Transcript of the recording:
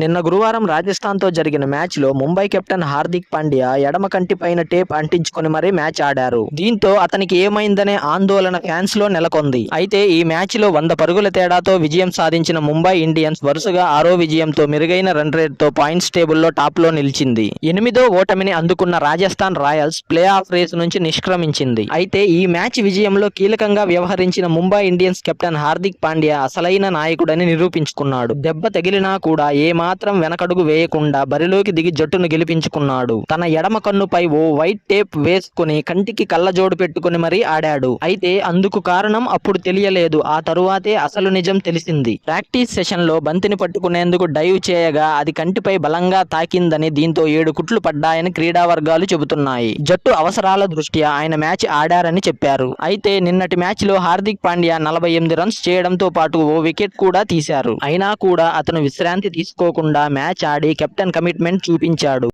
నిన్న గురువారం రాజస్థాన్తో జరిగిన మ్యాచ్లో ముంబై కెప్టెన్ హార్దిక్ పాండ్యా ఎడమ కంటి పైన టేప్ అంటించుకొని మరీ మ్యాచ్ ఆడారు. దీంతో అతనికి ఏమైందనే ఆందోళన ఫ్యాన్స్లో నెలకొంది. అయితే ఈ మ్యాచ్లో వంద పరుగుల తేడాతో విజయం సాధించిన ముంబై ఇండియన్స్ వరుసగా ఆరో విజయంతో మెరుగైన రన్ రేట్తో పాయింట్స్ టేబుల్లో టాప్లో నిలిచింది. ఎనిమిదో ఓటమిని అందుకున్న Rajasthan Royals play of race నుంచి నిష్క్రమించింది. అయితే ఈ మ్యాచ్ విజయంలో కీలకంగా వ్యవహరించిన ముంబై ఇండియన్స్ కెప్టెన్ హార్దిక్ పాండ్యా అసలైన నాయకుడని నిరూపించుకున్నాడు. దెబ్బ తగిలినా కూడా ఏమా మాత్రం వెనకడుగు వేయకుండా బరిలోకి దిగి జట్టును గెలిపించుకున్నాడు. తన ఎడమ కన్నుపై ఓ వైట్ టేప్ వేసుకుని కంటికి కళ్ళజోడు పెట్టుకుని మరీ ఆడాడు. అయితే అందుకు కారణం అప్పుడు తెలియలేదు. ఆ తరువాతే అసలు నిజం తెలిసింది. ప్రాక్టీస్ సెషన్లో బంతిని పట్టుకునేందుకు డైవ్ చేయగా అది కంటిపై బలంగా తాకిందని దీంతో ఏడు కుట్లు పడ్డాయని క్రీడా వర్గాలు చెబుతున్నాయి. జట్టు అవసరాల దృష్ట్యా ఆయన మ్యాచ్ ఆడారని చెప్పారు. అయితే నిన్నటి మ్యాచ్లో హార్దిక్ పాండ్యా నలభై ఎనిమిది రన్స్ చేయడంతో పాటు ఓ వికెట్ కూడా తీశారు. అయినా కూడా అతను విశ్రాంతి తీసుకోకుండా మ్యాచ్ ఆడి కెప్టెన్ కమిట్మెంట్ చూపించాడు.